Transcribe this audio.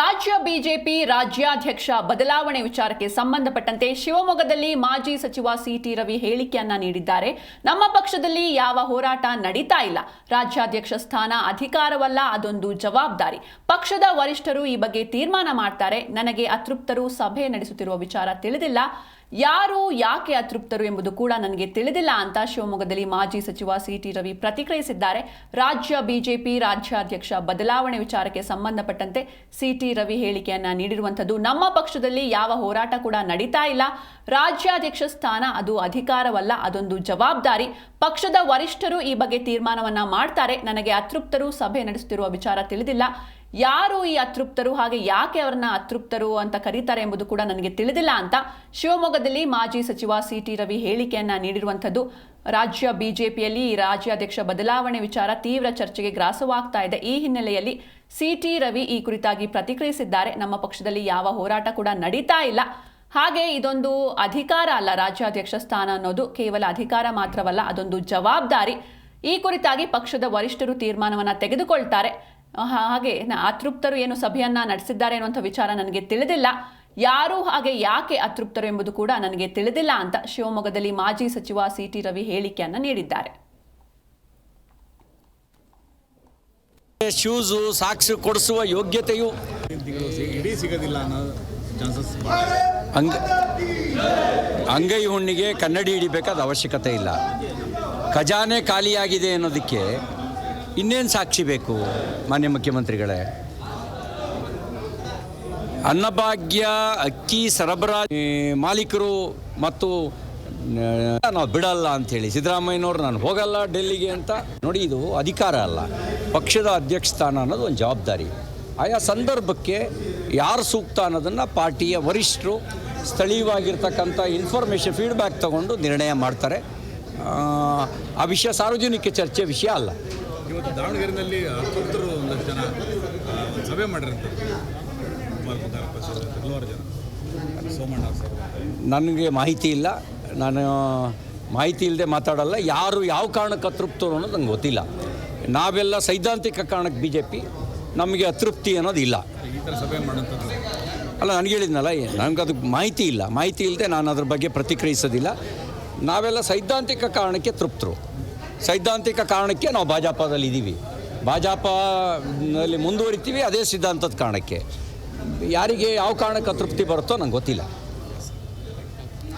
ರಾಜ್ಯ ಬಿಜೆಪಿ ರಾಜ್ಯಾಧ್ಯಕ್ಷ ಬದಲಾವಣೆ ವಿಚಾರಕ್ಕೆ ಸಂಬಂಧಪಟ್ಟಂತೆ ಶಿವಮೊಗ್ಗದಲ್ಲಿ ಮಾಜಿ ಸಚಿವ ಸಿಟಿ ರವಿ ಹೇಳಿಕೆಯನ್ನ ನೀಡಿದ್ದಾರೆ. ನಮ್ಮ ಪಕ್ಷದಲ್ಲಿ ಯಾವ ಹೋರಾಟ ನಡೀತಾ ಇಲ್ಲ. ರಾಜ್ಯಾಧ್ಯಕ್ಷ ಸ್ಥಾನ ಅಧಿಕಾರವಲ್ಲ, ಅದೊಂದು ಜವಾಬ್ದಾರಿ. ಪಕ್ಷದ ವರಿಷ್ಠರು ಈ ಬಗ್ಗೆ ತೀರ್ಮಾನ ಮಾಡ್ತಾರೆ. ನನಗೆ ಅತೃಪ್ತರು ಸಭೆ ನಡೆಸುತ್ತಿರುವ ವಿಚಾರ ತಿಳಿದಿಲ್ಲ. ಯಾರು, ಯಾಕೆ ಅತೃಪ್ತರು ಎಂಬುದು ಕೂಡ ನನಗೆ ತಿಳಿದಿಲ್ಲ ಅಂತ ಶಿವಮೊಗ್ಗದಲ್ಲಿ ಮಾಜಿ ಸಚಿವ ಸಿ ಟಿ ರವಿ ಪ್ರತಿಕ್ರಿಯಿಸಿದ್ದಾರೆ. ರಾಜ್ಯ ಬಿಜೆಪಿ ರಾಜ್ಯಾಧ್ಯಕ್ಷ ಬದಲಾವಣೆ ವಿಚಾರಕ್ಕೆ ಸಂಬಂಧಪಟ್ಟಂತೆ ಸಿ ಟಿ ರವಿ ಹೇಳಿಕೆಯನ್ನ ನೀಡಿರುವಂಥದ್ದು ನಮ್ಮ ಪಕ್ಷದಲ್ಲಿ ಯಾವ ಹೋರಾಟ ಕೂಡ ನಡೀತಾ ಇಲ್ಲ. ರಾಜ್ಯಾಧ್ಯಕ್ಷ ಸ್ಥಾನ ಅದು ಅಧಿಕಾರವಲ್ಲ, ಅದೊಂದು ಜವಾಬ್ದಾರಿ. ಪಕ್ಷದ ವರಿಷ್ಠರು ಈ ಬಗ್ಗೆ ತೀರ್ಮಾನವನ್ನ ಮಾಡ್ತಾರೆ. ನನಗೆ ಅತೃಪ್ತರು ಸಭೆ ನಡೆಸುತ್ತಿರುವ ವಿಚಾರ ತಿಳಿದಿಲ್ಲ. ಯಾರು ಈ ಅತೃಪ್ತರು, ಹಾಗೆ ಯಾಕೆ ಅವರನ್ನ ಅತೃಪ್ತರು ಅಂತ ಕರೀತಾರೆ ಎಂಬುದು ಕೂಡ ನನಗೆ ತಿಳಿದಿಲ್ಲ ಅಂತ ಶಿವಮೊಗ್ಗದಲ್ಲಿ ಮಾಜಿ ಸಚಿವ ಸಿ ಟಿ ರವಿ ಹೇಳಿಕೆಯನ್ನ ನೀಡಿರುವಂಥದ್ದು. ರಾಜ್ಯ ಬಿಜೆಪಿಯಲ್ಲಿ ರಾಜ್ಯಾಧ್ಯಕ್ಷ ಬದಲಾವಣೆ ವಿಚಾರ ತೀವ್ರ ಚರ್ಚೆಗೆ ಗ್ರಾಸವಾಗ್ತಾ ಇದೆ. ಈ ಹಿನ್ನೆಲೆಯಲ್ಲಿ ಸಿ ಟಿ ರವಿ ಈ ಕುರಿತಾಗಿ ಪ್ರತಿಕ್ರಿಯಿಸಿದ್ದಾರೆ. ನಮ್ಮ ಪಕ್ಷದಲ್ಲಿ ಯಾವ ಹೋರಾಟ ಕೂಡ ನಡೀತಾ ಇಲ್ಲ. ಹಾಗೆ ಇದೊಂದು ಅಧಿಕಾರ ಅಲ್ಲ ರಾಜ್ಯಾಧ್ಯಕ್ಷ ಸ್ಥಾನ ಅನ್ನೋದು. ಕೇವಲ ಅಧಿಕಾರ ಮಾತ್ರವಲ್ಲ, ಅದೊಂದು ಜವಾಬ್ದಾರಿ. ಈ ಕುರಿತಾಗಿ ಪಕ್ಷದ ವರಿಷ್ಠರು ತೀರ್ಮಾನವನ್ನು ತೆಗೆದುಕೊಳ್ತಾರೆ. ಹಾಗೆ ನ- ಅತೃಪ್ತರು ಏನು ಸಭೆಯನ್ನ ನಡೆಸಿದ್ದಾರೆ ಅನ್ನುವಂಥ ವಿಚಾರ ನನಗೆ ತಿಳಿದಿಲ್ಲ. ಯಾರು ಹಾಗೆ ಯಾಕೆ ಅತೃಪ್ತರು ಎಂಬುದು ಕೂಡ ನನಗೆ ತಿಳಿದಿಲ್ಲ ಅಂತ ಶಿವಮೊಗ್ಗದಲ್ಲಿ ಮಾಜಿ ಸಚಿವ ಸಿ ಟಿ ರವಿ ಹೇಳಿಕೆಯನ್ನು ನೀಡಿದ್ದಾರೆ. ಶೂಸು ಸಾಕ್ಷಿ ಕೊಡಿಸುವ ಯೋಗ್ಯತೆಯು ತಿಂಗಳು ಇಡೀ ಸಿಗೋದಿಲ್ಲ ಅನ್ನೋ ಚಾನ್ಸಸ್ ಅಂಗ ಅಂಗೈ ಹುಣ್ಣಿಗೆ ಕನ್ನಡಿ ಹಿಡಿಬೇಕಾದ ಅವಶ್ಯಕತೆ ಇಲ್ಲ. ಖಜಾನೆ ಖಾಲಿಯಾಗಿದೆ ಅನ್ನೋದಕ್ಕೆ ಇನ್ನೇನು ಸಾಕ್ಷಿ ಬೇಕು ಮಾನ್ಯ ಮುಖ್ಯಮಂತ್ರಿಗಳೇ? ಅನ್ನಭಾಗ್ಯ ಅಕ್ಕಿ ಸರಬರಾಜು ಮಾಲೀಕರು ಮತ್ತು ನಾವು ಬಿಡಲ್ಲ ಅಂಥೇಳಿ ಸಿದ್ದರಾಮಯ್ಯನವ್ರು ನಾನು ಹೋಗಲ್ಲ ಡೆಲ್ಲಿಗೆ ಅಂತ ನೋಡಿ ಇದು ಅಧಿಕಾರ ಅಲ್ಲ. ಪಕ್ಷದ ಅಧ್ಯಕ್ಷ ಸ್ಥಾನ ಅನ್ನೋದು ಒಂದು ಜವಾಬ್ದಾರಿ. ಆಯಾ ಸಂದರ್ಭಕ್ಕೆ ಯಾರು ಸೂಕ್ತ ಅನ್ನೋದನ್ನು ಪಾರ್ಟಿಯ ವರಿಷ್ಠರು ಸ್ಥಳೀಯವಾಗಿರ್ತಕ್ಕಂಥ ಇನ್ಫಾರ್ಮೇಷನ್ ಫೀಡ್ಬ್ಯಾಕ್ ತಗೊಂಡು ನಿರ್ಣಯ ಮಾಡ್ತಾರೆ. ಆ, ಆ ವಿಷಯ ಸಾರ್ವಜನಿಕ ಚರ್ಚೆ ವಿಷಯ ಅಲ್ಲ. ಇವತ್ತು ದಾವಣಗೆರೆಯಲ್ಲಿ ಅತೃಪ್ತರು ಒಂದಷ್ಟು ಜನ ಸಭೆ ಮಾಡಿರಂತ. ಸುಮಾರು ನಾಲ್ಕು ಹಲವಾರು ಜನ. ಸೋಮಣ್ಣ ಸರ್ ನನಗೆ ಮಾಹಿತಿ ಇಲ್ಲ. ನಾನು ಮಾಹಿತಿ ಇಲ್ಲದೆ ಮಾತಾಡಲ್ಲ. ಯಾರು ಯಾವ ಕಾರಣಕ್ಕೆ ಅತೃಪ್ತರು ಅನ್ನೋದು ನಂಗೆ ಗೊತ್ತಿಲ್ಲ. ನಾವೆಲ್ಲ ಸೈದ್ಧಾಂತಿಕ ಕಾರಣಕ್ಕೆ ಬಿ ಜೆ ಪಿ ನಮಗೆ ಅತೃಪ್ತಿ ಅನ್ನೋದು ಇಲ್ಲ. ಈ ಥರ ಸಭೆ ಮಾಡೋಂಥದ್ದು ಅಲ್ಲ ನನಗೆ ಹೇಳಿದ್ನಲ್ಲ ನನಗೆ ಅದಕ್ಕೆ ಮಾಹಿತಿ ಇಲ್ಲ. ಮಾಹಿತಿ ಇಲ್ಲದೆ ನಾನು ಅದ್ರ ಬಗ್ಗೆ ಪ್ರತಿಕ್ರಿಯಿಸೋದಿಲ್ಲ. ನಾವೆಲ್ಲ ಸೈದ್ಧಾಂತಿಕ ಕಾರಣಕ್ಕೆ ತೃಪ್ತರು ಸೈದ್ಧಾಂತಿಕ ಕಾರಣಕ್ಕೆ ನಾವು ಭಾಜಪದಲ್ಲಿ ಇದ್ದೀವಿ. ಭಾಜಪದಲ್ಲಿ ಮುಂದುವರಿತೀವಿ, ಅದೇ ಸಿದ್ಧಾಂತದ ಕಾರಣಕ್ಕೆ. ಯಾರಿಗೆ ಯಾವ ಕಾರಣಕ್ಕೆ ಅತೃಪ್ತಿ ಬರುತ್ತೋ ನಂಗೆ ಗೊತ್ತಿಲ್ಲ.